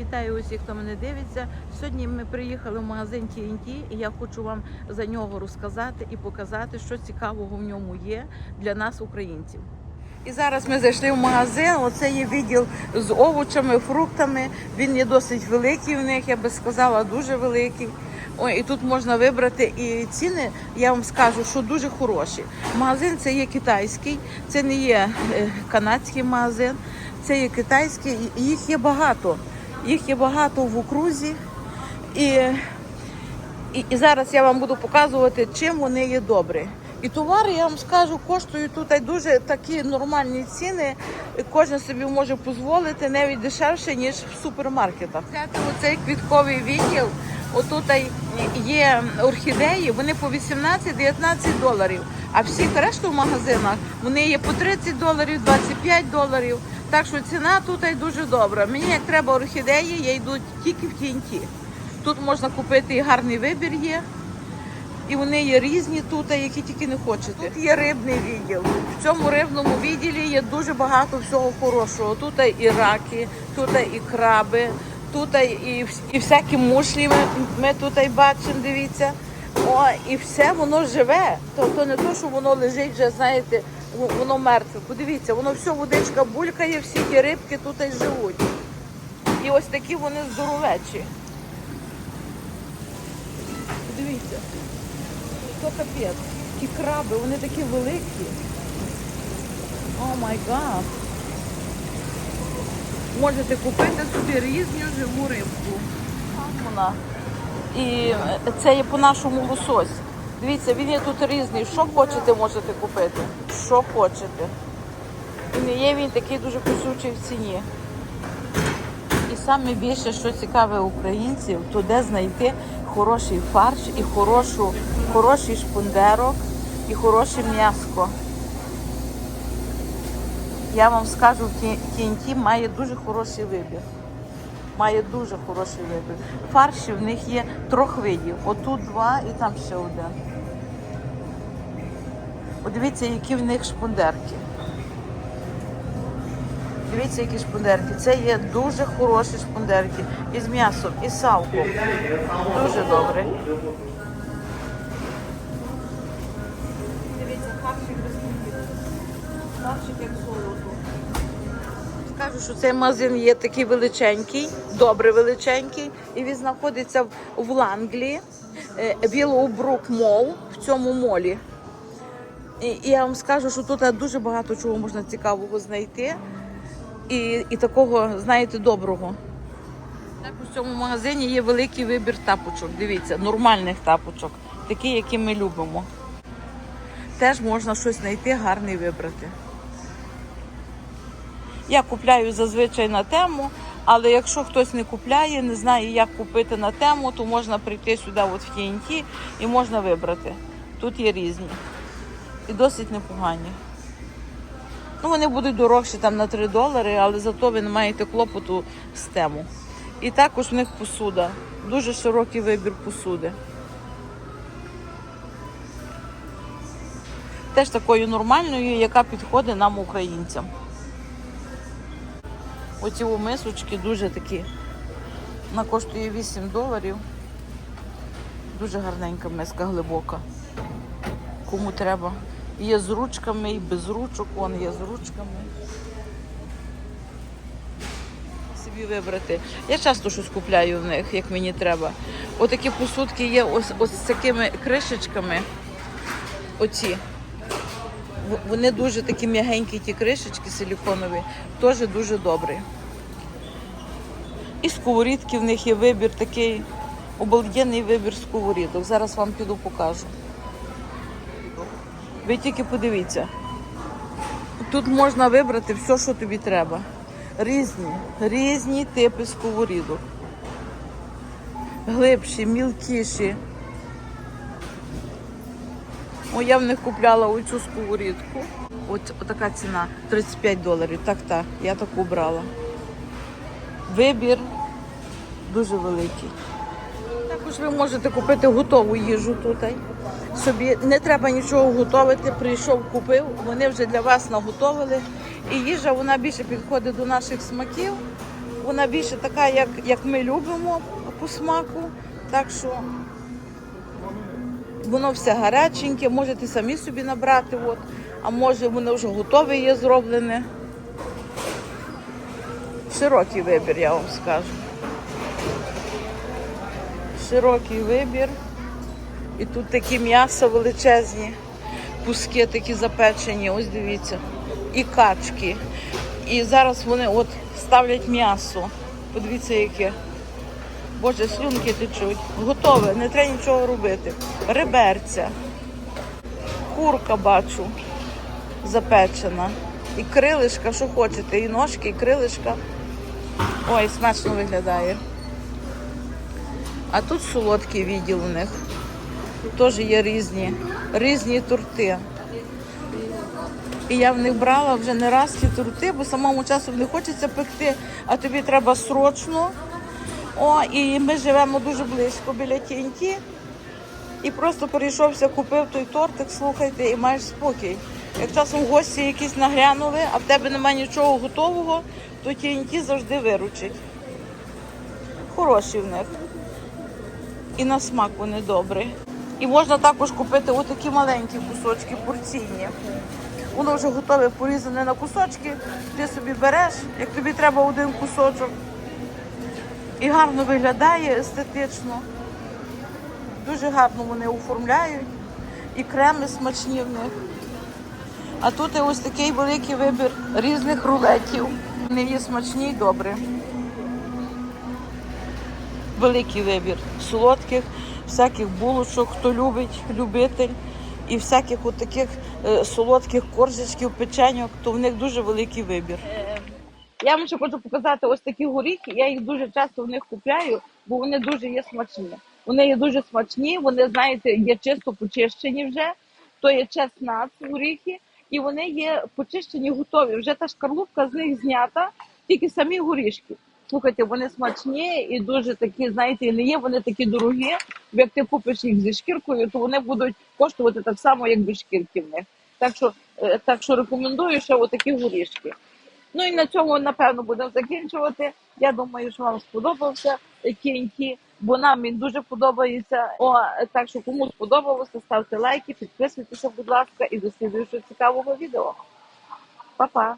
Вітаю усіх, хто мене дивиться. Сьогодні ми приїхали в магазин TNT і я хочу вам за нього розказати і показати, що цікавого в ньому є для нас, українців. І зараз ми зайшли в магазин. Оце є відділ з овочами, фруктами. Він є досить великий в них, я би сказала, дуже великий. Ой, і тут можна вибрати і ціни, я вам скажу, що дуже хороші. Магазин це є китайський, це не є е, канадський магазин, це є китайський, їх є багато. Їх є багато в окрузі. І, і, і зараз я вам буду показувати, чим вони є добрі. І товари, я вам скажу, коштують тут дуже такі нормальні ціни. Кожен собі може дозволити навіть дешевше, ніж в супермаркетах. Це оцей квітковий відділ. Отут є орхідеї, вони по 18-19 доларів. А всі решту в магазинах вони є по 30 доларів, 25 доларів. Так що ціна тут дуже добра. Мені як треба орхідеї, я йду тільки в TNT. Тут можна купити і гарний вибір є. І вони є різні тут, які тільки не хочете. Тут є рибний відділ. В цьому рибному відділі є дуже багато всього хорошого. Тут і раки, тут і краби, тут і, і всякі мушлі ми, ми тут бачимо, дивіться. О, і все воно живе. Тобто не то, що воно лежить вже, знаєте, воно мертве. Подивіться, воно все водичка булькає, всі ті рибки тут і живуть. І ось такі вони здоровечі. Подивіться. То капець. Ті краби, вони такі великі. О май гад. Можете купити собі різну живу рибку. Вона. І це є по-нашому лосось. Дивіться, він є тут різний. Що хочете, можете купити. Що хочете. І не є він такий дуже кусючий в ціні. І саме більше, що цікаве українців, то де знайти хороший фарш і хорошу, хороший шпундерок і хороше м'яско. Я вам скажу, TNT має дуже хороший вибір. Має дуже хороший вибір. Фарші в них є трьох видів. Отут два і там ще один. Подивіться, які в них шпундерки. Дивіться, які шпундерки. Це є дуже хороші шпундерки. І з м'ясом, і з салком. Дуже добре. Дивіться, харчик без Харчик як золото. Скажу, що цей магазин є такий величенький, добре величенький, і він знаходиться в- Ланглії, е, Willowbrook в цьому молі. І, і я вам скажу, що тут дуже багато чого можна цікавого знайти і, і такого, знаєте, доброго. Також в цьому магазині є великий вибір тапочок. Дивіться, нормальних тапочок, такі, які ми любимо. Теж можна щось знайти, гарний вибрати. Я купляю зазвичай на тему, але якщо хтось не купляє, не знає, як купити на тему, то можна прийти сюди от в TNT і можна вибрати. Тут є різні. І досить непогані. Ну, вони будуть дорожчі там на 3 долари, але зато ви не маєте клопоту з тему. І також в них посуда. Дуже широкий вибір посуди. Теж такою нормальною, яка підходить нам, українцям. Оці мисочки дуже такі. Вона коштує 8 доларів. Дуже гарненька миска, глибока. Кому треба. Є з ручками і без ручок, вон є з ручками. Собі вибрати. Я часто щось купляю в них, як мені треба. Отакі посудки є ось, ось з такими кришечками. Оці. Вони дуже такі м'ягенькі, ті кришечки силіконові, теж дуже добрі. І сковорідки в них є вибір такий, обалденний вибір сковорідок. Зараз вам піду покажу. Ви тільки подивіться. Тут можна вибрати все, що тобі треба. Різні, різні типи сковорідок. Глибші, мілкіші. О, я в них купляла оцю сковорідку. От така ціна 35 доларів. Так, так, я таку брала. Вибір дуже великий. Також ви можете купити готову їжу тут. Собі не треба нічого готувати. Прийшов, купив, вони вже для вас наготовили. І їжа вона більше підходить до наших смаків. вона більше така, як, як ми любимо по смаку. Так що воно все гаряченьке, можете самі собі набрати, от, а може воно вже готове є зроблене. Широкий вибір, я вам скажу. Широкий вибір. І тут такі м'ясо величезні, куски такі запечені, ось дивіться. І качки. І зараз вони от ставлять м'ясо. Подивіться, яке. Боже, слюнки течуть. Готове, не треба нічого робити. Реберця. Курка бачу запечена. І крилишка, що хочете, і ножки, і крилишка. Ой, смачно виглядає. А тут солодкий відділ у них. Теж є різні, різні торти. І я в них брала вже не раз ті торти, бо самому часу не хочеться пекти, а тобі треба срочно. О, і ми живемо дуже близько біля TNT. І просто перейшовся, купив той тортик, слухайте, і маєш спокій. Як часом гості якісь нагрянули, а в тебе немає нічого готового, то TNT завжди виручить. Хороші в них. І на смак вони добрі. І можна також купити отакі маленькі кусочки порційні. Воно вже готове порізане на кусочки. Ти собі береш, як тобі треба один кусочок. І гарно виглядає естетично. Дуже гарно вони оформляють. І креми смачні в них. А тут і ось такий великий вибір різних рулетів. Вони є смачні і добрі. Великий вибір солодких, всяких булочок, хто любить, любитель. І всяких от таких е, солодких коржичків, печеньок, то в них дуже великий вибір. Я вам ще хочу показати ось такі горіхи. Я їх дуже часто в них купляю, бо вони дуже є смачні. Вони є дуже смачні, вони, знаєте, є чисто почищені вже. То є чеснат горіхи, і вони є почищені, готові. Вже та шкарлупка з них знята, тільки самі горішки. Слухайте, вони смачні і дуже такі, знаєте, не є вони такі дорогі. Як ти купиш їх зі шкіркою, то вони будуть коштувати так само, як без шкірки в них. Так що, е, так що рекомендую ще отакі горішки. Ну і на цьому напевно будемо закінчувати. Я думаю, що вам сподобався кінькі, бо нам він дуже подобається. О, так що кому сподобалося, ставте лайки, підписуйтеся, будь ласка, і до слідуючого цікавого відео. Па-па!